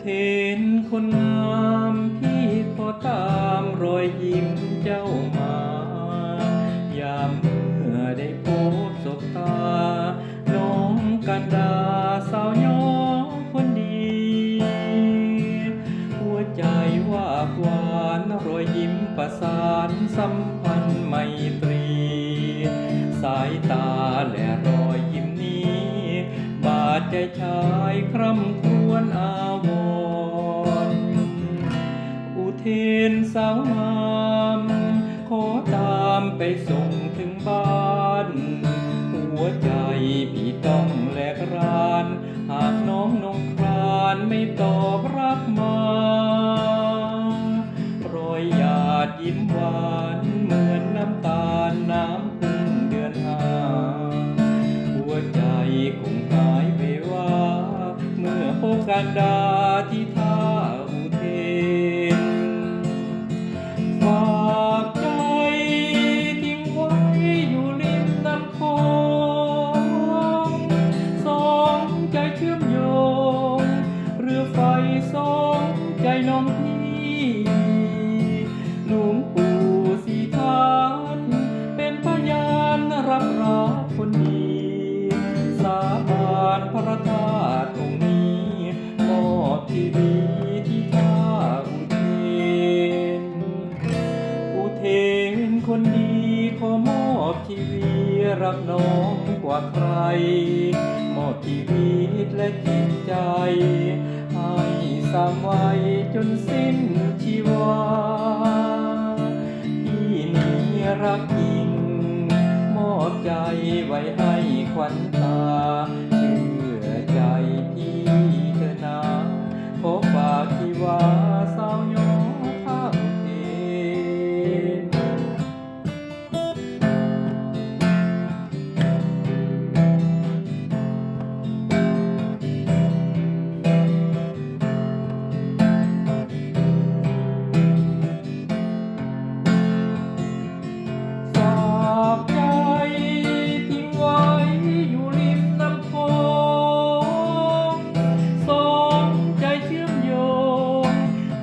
เทนคนงามพี่ขอตามรอยยิ้มเจ้ามา ยามเมื่อได้พบสบตา น้องกันดาสาวย้อคนดี หัวใจว่าหวานรอยยิ้มประสานสัมพันธ์ไมตรี สายตาและรอยยิ้มนี้ บาดใจชายคร่ำครวญ อาวรณ์อุเทนสาวงามขอตามไปส่งถึงบ้าน หัวใจพี่ต้องแหลกราน หากน้องนงครานไม่ตอบรับมารอยหยาดยิ้มหวาน มื่อ อมอบชีวิตรักน้องกว่าใคร มอบชีวิตและจิตใจ ให้สามไว้จนสิ้นชีวาที่นี้รักจริง มอบใจไว้ให้ขวัญตา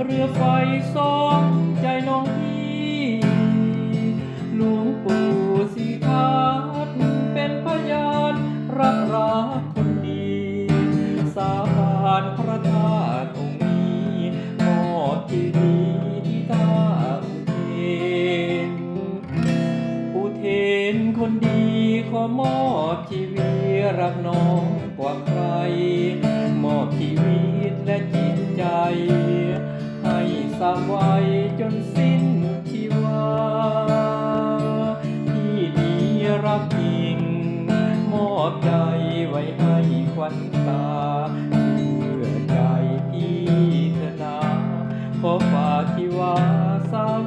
เรือไฟสองใจน้องพี่หลวงปู่สีทัตเป็นพยานรักรักคนดี สาบานพระธาตุองค์นี้มอบทีดีที่ท่าอุเทนอุเทนคนดีขอมอบชีวิตรักน้องกว่าใคร มอบชีวิตและจิตใจ สามไวจนสิ้นชีวาที่นี้รักจริง มอบใจไว้ให้ควันตาเชื่อใจพี่ธนาขอฝากที่ว่าสาว